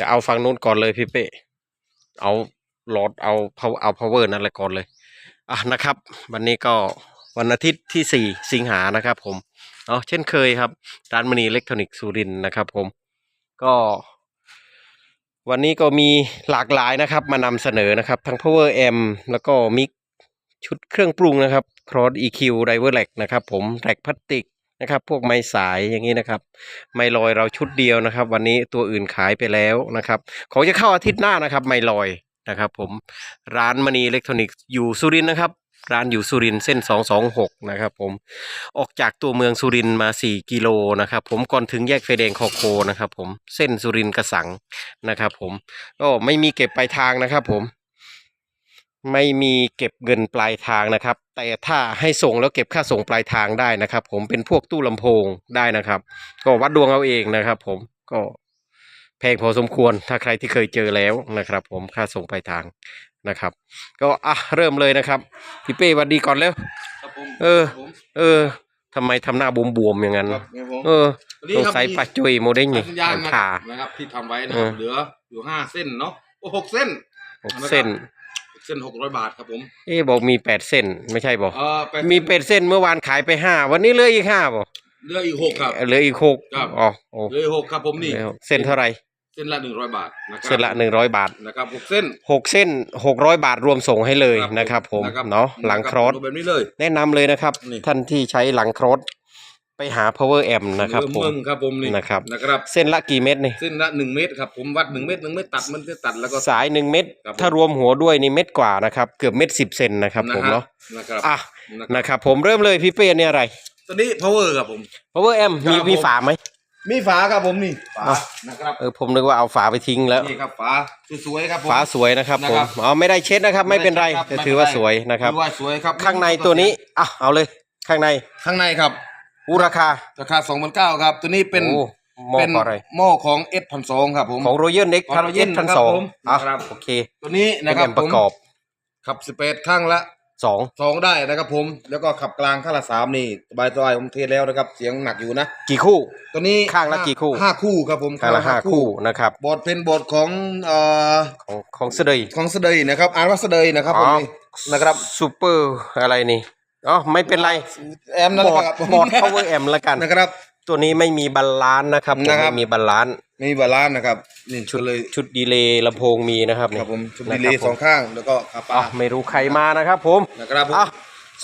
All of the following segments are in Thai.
จะเอาฝั่งนู้นก่อนเลยพี่เป้เอาโหลดเอา power เอา power นั่นแหละก่อนเลยอะนะครับ วันนี้ก็วันอาทิตย์ที่สี่สิงหานะครับ ผมเนาะเช่นเคยครับร้านมณีอิเล็กทรอนิกส์สุรินนะครับ ผมก็ วันนี้ก็มีหลากหลายนะครับ มานำเสนอนะครับ ทั้ง power amp แล้วก็มิกชุดเครื่องปรุงนะครับ cross EQ driver rack นะครับ ผมแร็กพลาสติก นะครับ พวกไม้สายอย่างนี้นะครับ ไมลอยเราชุดเดียวนะครับ วันนี้ตัวอื่นขายไปแล้วนะครับของจะเข้าอาทิตย์หน้านะครับ ไมลอยนะครับ ผมร้านมณีอิเล็กทรอนิกส์อยู่สุรินทร์นะครับร้านอยู่สุรินทร์เส้น 226 นะครับผมออกจากตัวเมืองสุรินทร์มา 4 กิโลนะครับผมก่อนถึงแยกไฟแดงคอโคนะครับผมเส้นสุรินทร์กระสังนะครับผมก็ไม่มีเก็บปลายทางนะครับผม ไม่มีเก็บเงินปลายทางนะครับ แต่ถ้าให้ส่งแล้วเก็บค่าส่งปลายทางได้นะครับ ผมเป็นพวกตู้ลำโพงได้นะครับ ก็วัดดวงเอาเองนะครับ ผมก็แพงพอสมควรถ้าใครที่เคยเจอแล้วนะครับ ผมค่าส่งปลายทางนะครับ ก็อะเริ่มเลยนะครับพี่เป้หวัดดีก่อนแล้วครับผมเออครับผมเออทำไมทำหน้าบวมๆอย่างนั้นครับครับผมเออวันสนี้งครับสัยมีปลาจุยโมเด้งนี่สัญญาณมันนะผ่านะครับที่ทำไว้นะครับเออเหลืออยู่ห้าเส้นเนาะโอ้หกเส้นหกเส้นเส้นหกร้อยบาทครับผมเอ๊ะบอกมีแปดเส้นไม่ใช่บอกเออแปดมีเป็ดเส้นเมื่อวานขายไปห้าวันนี้เหลืออีกห้าบอกเหลืออีกหกครับ เหลืออีกหกครับ อ๋อโอ้เหลืออีกหกครับผมนี่ เหลือหกเส้นเท่าไหร่เส้นละหนึ่งร้อยบาทนะครับเส้นละหนึ่งร้อยบาทนะครับหกเส้นหกเส้นหกร้อยบาทรวมส่งให้เลยนะครับผมนะครับเนาะหลังครอส ดูแบบนี้เลย แนะนำเลยนะครับ นี่ ท่านที่ใช้หลังครอส ไปหา power amp นะครับผมเมืองครับผมนี่นะครับนะครับ เส้นละกี่เม็ดนี่ เส้นละหนึ่งเมตรครับผมวัดหนึ่งเมตรหนึ่งเมตรตัดมันจะตัดแล้วก็สายหนึ่งเม็ดครับผมถ้ารวมหัวด้วยนี่เม็ดกว่านะครับ เกือบเม็ดสิบเซนนะครับผมฮเนาะนะครับอะนะครับนะครับผมเริ่มเลยพี่เป้เนี่ยอะไรตัวนี้ power ครับผม power amp มีครับผมมีฝาไหมมีฝาครับผมนี่ฝาอะนะครับเออผมนึกว่าเอาฝาไปทิ้งแล้วนี่ครับฝาสวยๆครับผมฝาสวยนะครับนะผครัมบอ๋อไม่ได้เช็ดนะครับ ไม่เป็นไรคบแต่ถือว่าสวยนะครับถือว่าสวยครับข้างในตัวนี้อะเอาเลยข้างในข้างในครับ อูราคา ราคาสองพันเก้าครับ ตัวนี้เป็นโอ้หม้อเป็นอะไร หม้อของเอสพันสองครับผม ของโรเยอร์เน็กของพัน Royal เจ็ดพันนะครับสองผมอะครับ โอเคตัวนี้เป็นะนคแอรับมประกอบผมขับสเปซข้างละสองสองได้นะครับผม แล้วก็ขับกลางข้างละสามนี่สบายสบายผมเทสแล้วนะครับ เสียงหนักอยู่นะ กี่คู่ ตัวนี้ข้างละกี่คู่ ห้าคู่ครับผมข้างละห้าคู่นะครับบอร์ดเป็นบอร์ดของเอ่อของของเสดยของเสดยนะครับอ่านว่าเสดยนะครับผมนี่นะครับซูเปอร์อะไรนี่ อ๋อไม่เป็นไรแอมนั่นบแหอละร์ดครับบอร์ด power amp แล้วกัน นะครับ ตัวนี้ไม่มีบาลานซ์นะครับผมนะครับ ไม่มีบาลานซ์ไม่มีบาลานซ์นะครับนี่ชุดเลยชุดดีเลย์ลำโพงมีนะครับครับผมชุดนะดีเลย์คสรัอบงข้างแล้วก็คาผมปาอะไม่รู้ใครมานะครับผมนะครับผมอะ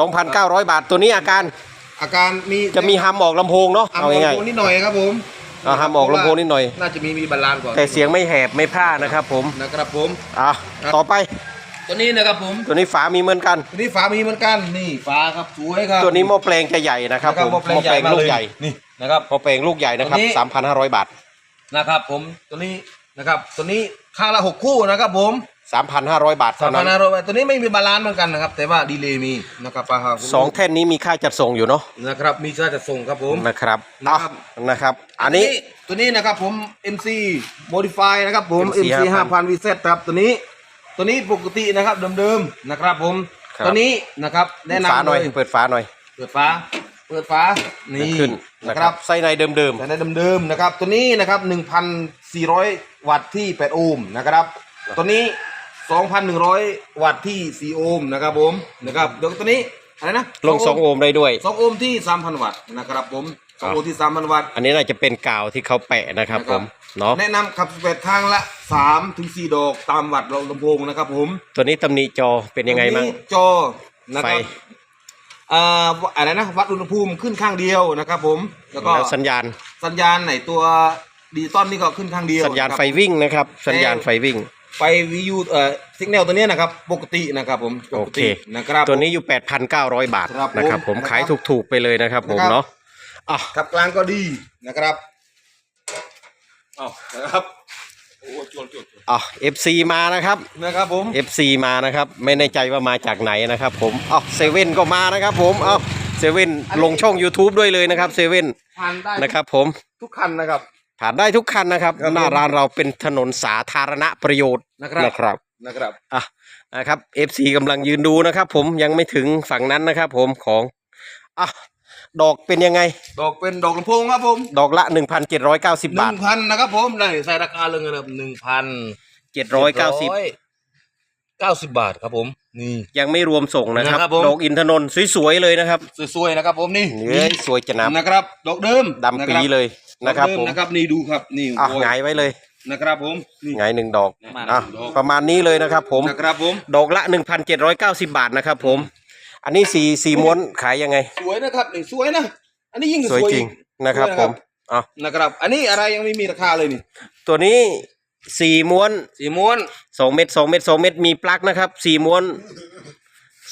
2,900 บาทตัวนี้อาการอาการมีจะมีฮัมออกลำโพงเนาะอัมเอาโงง่าย นิดหน่อยครับผมๆเอาฮัมออกลำโพงนิดหน่อย น่าจะมีมีบาลานซ์ก่อนแต่เสียงไม่แหบไม่พร่านะครับผมนะครับผม อะครับต่อไป ตัวนี้นะครับผมตัวนี้ฝามีเหมือนกัน ตัวนี้ฝามีเหมือนกันนี่ฝาครับสวยครับตัวนี้หม้อแปลงจะใหญ่นะครับผมหม้อแปลงใหญ่มาลูเลกยใหญ่นี่นะครับหม้อแปลงลูกใหญ่นะครับตัวนี้3,500บาทนะครับ ผมตัวนี้นะครับ ตัวนี้ข้างละหกคู่นะครับผม3,500บาทสาเท่ามพันั้นนห้าร้อยตัวนี้ไม่มีบาลานซ์เหมือนกันนะครับ แต่ว่าดีเลย์มีนะครับปลาหาสองแท่นนี้มีค่าจัดส่งอยู่เนาะนะครับ มีค่าจัดส่งครับผมนะครับนะครับอะนะครับ อันนี้ตัวนี้นะครับผม MC Modify นะครับผม MC MC 5,000 VZ ครับตัวนี้ ตัวนี้ปกตินะครับเดิมๆนะครับผมครับ ตัวนี้นะครับแนะฝานำหน่อย เลยเปิดฝาหน่อยเปิดฝาเปิดฝานี่ขึ้นนะนะคครัรับบไส้ในเดิม แต่ในเดิมๆนะครับ ตัวนี้นะครับ 1,400 วัตต์ที่ 8 โอห์มนะครับตัวนี้ 2,100 วัตต์ที่ 4 โอห์มนะครับผมนะครับเดี๋ยวตัวนี้อะไรนะๆลง2โอห์มได้ด้วย สองโอห์มที่ 3,000 วัตต์นะครับผมสองโอห์มที่ 3,000 วัตต์ อันนี้น่าจะเป็นกาวที่เขาแปะนะครับนะผม เนาะแนะนำขับสเปดข้างละ3ถึง4ดอกตามวัตต์ลำโพงนะครับ ผมตัวนี้ตำหนิจอเป็นยังไงบ้างตัวนี้จอนะไฟครับเอ่ออะไรนะวัดอุณหภูมิขึ้นข้างเดียวนะครับ ผมแล้วก็แล้วสัญญาณ สัญญาณไหนตัวดิจิตอลนี่ก็ขึ้นข้างเดียวสัญญาณนะครับ ไฟวิ่งนะครับ สัญญาณไฟวิ่ง ไฟวิวเอ่อสัญญาณตัวเนี้ยนะครับ ปกตินะครับผมปโอกเคตินะครับ ตัวนี้อยู่ 8,900 บาทครับผมนะครับ ผมนะครับขายถูกๆไปเลยนะครับผมนะครับ เนาะอะ ขับกลางก็ดีนะครับเอานะครับโอ้จวนจวนอะ FC มานะครับ นะครับผม FC มานะครับ ไม่แน่ใจว่ามาจากไหนนะครับ ผมอ๋อเซเว่นก็มานะครับ ผมเอ้าเซเว่นลงช่อง YouTube ด้วยเลยนะครับเซเว่นผ่านได้นะครับ ผมทุกคันนะครับ ผ่านได้ทุกคันนะครับ ครับหน้าผมร้านเราเป็นถนนสาธารณประโยชน์นะครับ นะครับนะครับ อะนะครับ FC กำลังยืนดูนะครับ ผมยังไม่ถึงฝั่งนั้นนะครับ ผมของอะ ดอกเป็นยังไง ดอกเป็นดอกลำโพงครับผมดอกละหนึ่งพันเจ็ดร้อยเก้าสิบหบาทนึ่งพันนะครับผมได้ใส่ราคาเลยนะครับหนึ่งพันเจ็ดร้อยเก้าสิบเก้าสิบบาทครับผมนี่ ยังไม่รวมส่งนะครับ นะครับผม ดอกอินทนนท์สวยๆเลยนะครับสวยๆนะครับผมนี่เนื้อสวยจะนับนะครับ ดอกเดิมดำปีเลยนะครับดอกผเดิมนะครับนี่ดูครับนี่อะโอ้ยหงายไว้เลยนะครับผมนี่ หงายหนึ่งดอกมาอะดอกประมาณนี้เลยนะครับผม นะครับผม ดอกละหนึ่งพันเจ็ดร้อยเก้าสิบาทนะครับผม อันนี้สี่สี่ม้วนขายยังไง สวยนะครับนี่สวยนะ อันนี้ยิ่งสวยจริงนะครับสวยผมอะนะครับ อันนี้อะไรยังไม่มีราคาเลยนี่ ตัวนี้สี่ม้วนสีม้วนสองเม็ดสองเม็ดสองเม็ดมีปลั๊กนะครับสี่ม้วน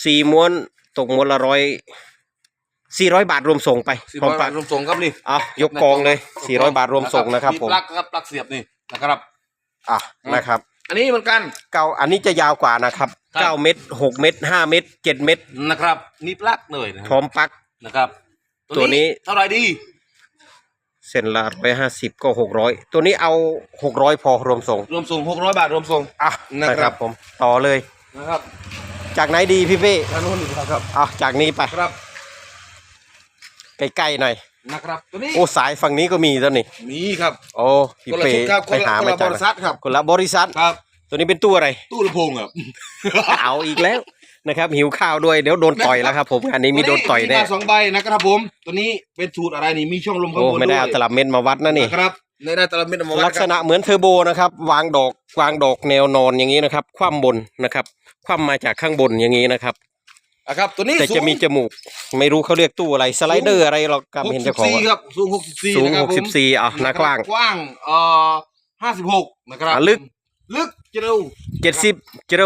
สี่ม้วนตกม้วนละร้อยสี่ร้อยบาทรวมส่งไปสีพร้อมม้วนปลั๊กรวมส่งครับนี่อะยกกองเลยสี่ร้อยบาทรวมส่งนะครับผมปลั๊กครับปลั๊กเสียบนี่นะครับอะนะครับ อันนี้เหมือนกัน เก้าอันนี้จะยาวกว่านะครับครับ เก้าเม็ดหกเม็ดห้าเม็ดเจ็ดเม็ดนะครับนี่ปลั๊กเลยนะพร้อมปลั๊กนะครับตัวนี้ เท่าไหร่ดีเส้นละร้อยห้าสิบก็หกร้อยตัวนี้เอาหกร้อยพอรวมส่งรวมส่งหกร้อยบาทรวมส่ง อะนะครับนะครับผมต่อเลย นะครับจากไหนดีพี่เป้ด้านโน้นดีกว่าครับ อะจากนี้ไปครับ ใกล้ๆหน่อย นะครับตัวนี้โอ้สายฝั่งนี้ก็มีตัวนี้มีครับโอ้พี่คนละเป้ชุดครับคไปนละหาคนมาละบจากริษัทครับคนละบริษัท ครับ ตัวนี้เป็นตู้อะไร ตู้ลำโพงครับเอาอีกแล้วนะครับ หิวข้าวด้วยเดี๋ยวโดนต่อยแล้วครับผมอันนี้มีโดนต่อยแน่ มีมาสองใบนะครับผม ตัวนี้เป็นสูตรอะไรนี่มีช่องลมข้างโอ้บนไม่ได้เอาวยตลับเม็ดมาวัดนะนี่นะครับในได้ตลับเม็ดมาวัดลักษณะเหมือนเทอร์โบนะครับ วางดอกวางดอกแนวนอนอย่างนี้นะครับ คว่ำบนนะครับ คว่ำมาจากข้างบนอย่างนี้นะครับ อะครับ ตัวนี้แต่จะมีจมูก ไม่รู้เขาเรียกตู้อะไรสไลเดอร์อะไรหรอกครับหกเห็นสิเจ้าบของสี่อะครับสูงหกสิบสี่สูงนะครับหกสิบสี่อะหน้ากว้างกว้างเอ่อห้าสิบหกนะครับอะลึกลึกจะดูเจ็ดสิบเจโร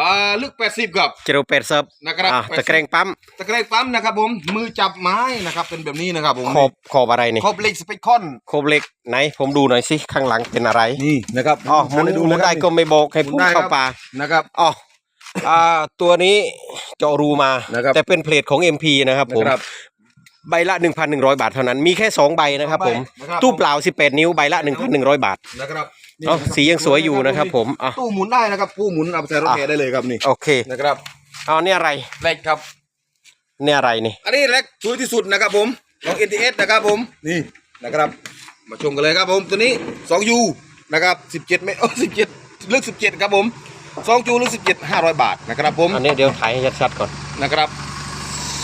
อ่าลึกแปดสิบครับเจโรแปดซับนะครับอะตะแกรงปั๊มตะแกรงปั๊มนะครับผมมือจับไม้นะครับเป็นแบบนี้นะครับผมขอบขอบอะไรนี่ขอบเหล็กสเปคคอนโคบเล็กไหนผมดูหน่อยสิข้างหลังเป็นอะไรนี่นะครับอ๋อหมุนให้หมุนนะครับได้ก็ไม่บอกให้หมุพูนดได้เข้าครับป่านะครับอ๋ออ่าตัวนี้ เจาะรูมานะครับ แต่เป็นเพลทของ MP นะครับผมนะครับ ใบละ 1,100 บาทเท่านั้นมีแค่ 2 ใบนะครับผมนะครับ ตู้เปล่า 18 นิ้วใบละ 1,100 บาทนะครับนี่เอ้านะครับสียังสวยอยู่นะครับผมอะ ตู้หมุนได้นะครับตู้หมุนเอาไปใส่รถอะแห่ได้เลยครับนี่โอเคนะครับเอาเนี่ยอะไรแรกครับ เนี่ยอะไรนี่ อันนี้แรกสวยที่สุดนะครับผมของ NTS นะครับผมนี่นะครับ มาชมกันเลยครับผมตัวนี้ 2U นะครับ 17เมตรโอ้17ลึก17 ครับผม 2 u ลึก17 500บาทนะครับผมอันนี้เดี๋ยวถ่ายให้ชัดๆก่อนนะครับ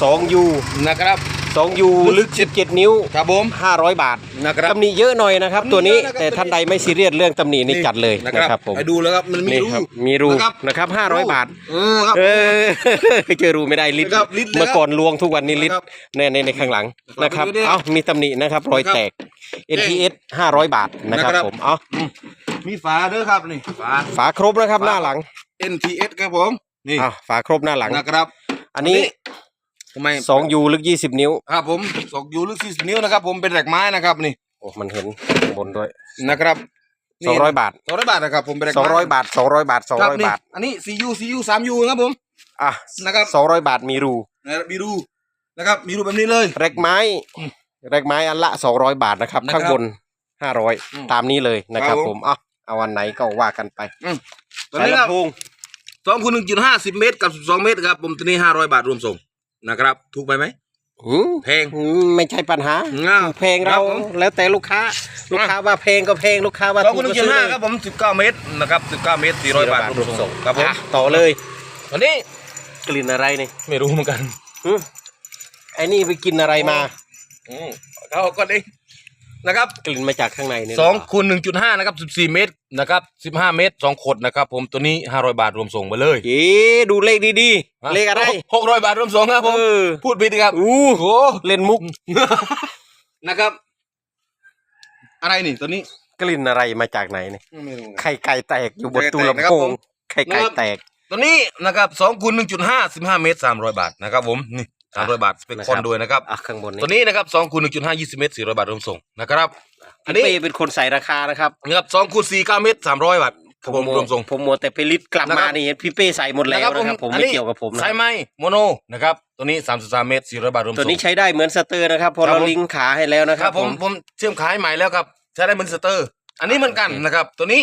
2U นะครับ 2U ลึก 17 นิ้ว ครับผม 500 บาทนะครับตำหนิเยอะหน่อยนะครับ ตัวนี้ตำหนิเยอะนะครับแต่ท่านใดไม่ซีเรียสเรื่องตำหนินี่จัดเลยนะนะครับผมไปดูแล้วครับมันมีนี่รูครับมีรูนะครับนะครับ 500 บาทเออครับเออเจอรูไม่ได้ลิตรนะครับลิตรเลยครับเมื่อก่อนลวงทุกวันนี้ลิตรนะครับแน่ในในข้างหลังนะครับไปดูดิเอ้ามีตำหนินะครับรอยแตก NTS 500 บาทนะครับนะครับผมเอ้ามีฝาเด้อครับนี่ฝาฝาครบนะครับหน้าหลัง NTS ครับผมนี่อะฝาครบหน้าหลังนะครับ อันนี้ ทำไม 2U ลึก20นิ้ว ครับผมสองยูลึกสี่นิ้วนะครับผมเป็นแหลกไม้นะครับนี่โอ้มันเห็นข้างบนด้วยนะครับ200บาทสองร้อยบาทนะครับผมเป็นแหลกไม้200บาท200บาทครับนี่200บาท อันนี้สี่ยูสี่ยูสามยูครับผมอะนะครับ200บาทมีรูนะครับมีรูนะครับมีรูแบบนี้เลยแรกไม้อืมแรกไม้อันละ200บาทนะครับนะครับ ข้างบนอืม500ตามนี้เลยนะครับครับผผมมเอะเอาวันไหนก็ว่ากันไปอืมตัวนี้ครับสายลำโพงสองคูณหนึ่งจุดห้าสิบเมตรกับสิบสองเมตรครับผมตัวนี้ห้าร้อยบาทรวมส่ง นะครับ ถูกไปไหมหืมแพงอืมไม่ใช่ปัญหา อ้าวเพลงเราครับผม แล้วแต่ลูกค้า ลูกค้าว่าเพลงก็เพลงลูกค้าว่าสองถูคูกณหนึ่ก็งจุดซื้อห้าเลยครับผมสิบเก้าเมตรนะครับสิบเก้าเมตรสี่ร้อยบาทรวมส่งครับผมอะต่อเลยตัวนี้กลิ่นอะไรนี่ไม่รู้เหมือนกันหืมไอ้นี่ไปกินอะไรมา อืมเขาก็ได้ นะครับกลิ่นมาจากข้างในนี่สองคูณหนึ่งจุดห้านะครับสิบสี่เมตรนะครับสิบห้าเมตรสองขดนะครับ ผมตัวนี้ห้าร้อยบาทรวมส่งไปเลยเอ๊ะดูเลขดีๆ เลขอะไรหกร้อยบาทรวมส่งครับผมเออพูดผิดครับอู้โอ้เล่นมุกนะครับ อะไรนี่ตัวนี้กลิ่นอะไรมาจากไหนนี่ไม่รู้ไข่ไก่แตกอยู่บนไข่ไก่ตู้แตกลำนะครับโพผงมไข่ไก่นะครับแตกตัวนี้นะครับสองคูณหนึ่งจุดห้าสิบห้าเมตรสามร้อยบาทนะครับผมนี่ สามร้อยบาทเป็นนะคนรับด้วยนะครับอะข้างบนนี้ตัวนี้นะครับสองคูณหนึ่งจุดห้ายี่สิบเมตรสี่ร้อยบาทรวมส่งนะครับ อันนี้เป้เป็นคนใส่ราคานะครับนะครับสองคูณสี่เก้าเมตรสามร้อยบาทครับผมมัวรวมส่งผมมัวแต่ไปลิสต์กลับนะคมารับนี่พี่เป้ใส่หมดแล้วนะครับผมอันไม่นี้เกี่ยวกับผมนะสายไหมโมโนนะครับตัวนี้สามสิบสามเมตรสี่ร้อยบาทรวมตัวส่งนี้ใช้ได้เหมือนสเตอร์นะครับพอครับเราผมลิงก์ขาให้แล้วนะคครัรับบผมผมเชื่อมขายใหม่แล้วครับใช้ได้เหมือนสเตอร์ อันนี้เหมือนกันโอเคนะครับตัวนี้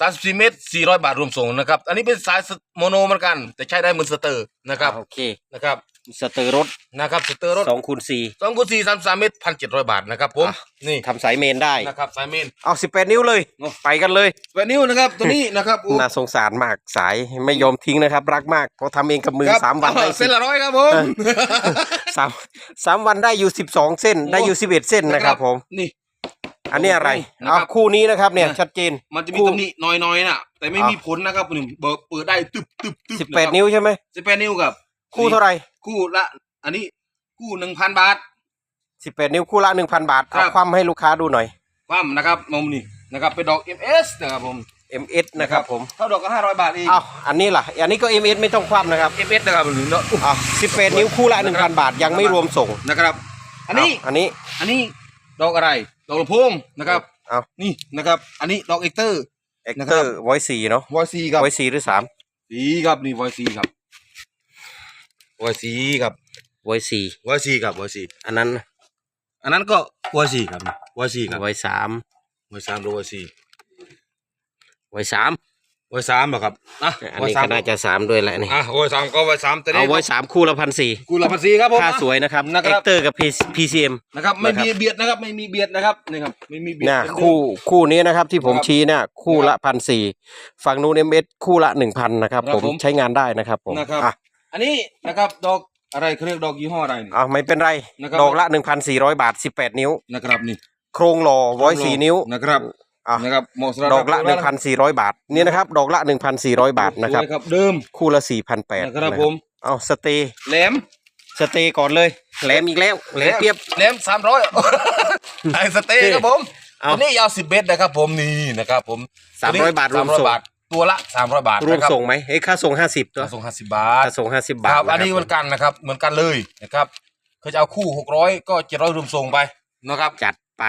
สามสิบสี่เมตรสี่ร้อยบาทรวมส่งนะครับ อันนี้เป็นสายโมโนเหมือนกัน แต่ใช้ได้เหมือนสเตอร์นะครับโอเคนะครับ สเตอร์รถนะครับสเตอร์รถสองคูณสี่สองคูณสี่สามสามเมตรพันเจ็ดร้อยบาทนะครับผมอะนี่ทำสายเมนได้นะครับสายเมนเอาสิบแปดนิ้วเลยโอ้ไปกันเลยแปดนิ้วนะครับตัวนี้นะครับโอ้น่าสงสารมากสายไม่ยอมทิ้งนะครับ รักมากเพราะทำเองกับมือครับสามวันได้เส้นละร้อยครับผมสามสามวันได้อยู่สิบสองเส้นได้อยู่สิบเอ็ดเส้นนะครับผมนี่อันนี้อะไรนะครับเอาคู่นี้นะครับเนี่ยนะชัดเจน มันจะมีคู่ตรงนี้น้อยๆน่ะ แต่ไม่อะมีผลนะครับนี่เบิกเปิดได้ตึบตึบตึบสิบแปดนิ้วใช่ไหมสิบแปดนิ้วครับ คู่เท่าไหร่ คู่ละ อันนี้คู่หนึ่งพันบาท สิบแปดนิ้วคู่ละหนึ่งพันบาทครัเอาบ ความให้ลูกค้าดูหน่อย ความนะครับมุมนี่นะครับเป็นดอก MS นะครับผม MS นะครับผมเท่าดอกก็ห้าร้อยบาทเองเอาอันนี้ล่ะ อันนี้ก็ MS ไม่ต้องคว่ำนะครับ MS นะครับหนึ่งเนาะเอาสิบแปดนิ้วคู่ละหนึ่งพันบาทยังไม่รวมส่งนะครับ อันนี้เาอันนี้อันนี้ดอกอะไรดอกลำโพงนะครับ เอานี่นะครับ อันนี้ดอกเอ็กเตอร์ เอ็กนะคเตรัอบ ร์ไวซีเนาะวอยซีครับไวซีหรือสาม สีครับนี่วอยซีครับ วอยซีครับไวซีวอยซีครับวอยซีอันนั้นอันนั้นก็วอยซีครับวอยซีครับไวสามวอยสามหรือวอยซีไวสามวอยสามเหรอครับอะอันวอยนี้สามก็น่าจะสามด้วยแหละนี่อะวอยสามก็วอยสามแต่เอานี่ไวสามคู่ละพันสี่กูละพันซีครับผม ค่าสวยนะครับนะคเอ็รักบเตอร์กับ PCM นะครับ ไม่นะครับมีเบียดนะครับ ไม่มีเบียดนะครับนี่ครับไม่มีเบียดน่ะเป็นเดิมคู่คู่นี้นะครับที่ผมนะครับชี้เนี่ยคู่ละพันสี่ฝั่งนู้นเอ็มเอสคู่ละหนึ่งพันนะครับ ครับผมผมใช้งานได้นะครับผมนะครับ อะ อันนี้นะครับดอกอะไรเขาเรียกดอกยี่ห้ออะไรนี่เอาไม่เป็นไร นะครับ ดอกละหนึ่งพันสี่ร้อยบาทสิบแปดนิ้ว นะครับนี่โครงหล่อไว้สี่นิ้วนะครับอะนะครับเหมาะสำหรับดอกละหนึ่งพันสี่ร้อยบาทนี่นะครับ ดอกละหนึ่งพันสี่ร้อยบาทนะครับ สวยครับเดิมคู่ละสี่พันแปดนะครับผมเอาสเตย์แหลมสเตย์ก่อนเลยแหลมอีกแล้วแหลมเปรียบ แหลมสามร้อยไอสเต้ครับผมเอาตัวนี้ยาวสิบเมตรนะครับผมนี่นะครับผมสามร้อยบาทรวมสามร้อยส่งบาท ตัวละสามร้อยบาทรวมนะครับส่งไหมเฮ้ยค่าส่งห้าสิบตัวค่าส่งห้าสิบบาทค่าส่งห้าสิบบาทครับอันนี้ะเหมือนกันนะครับ เหมือนกันเลยนะครับเขาจะเอาคู่หกร้อยก็เจ็ดร้อยรวมส่งไปนะครับจัดไป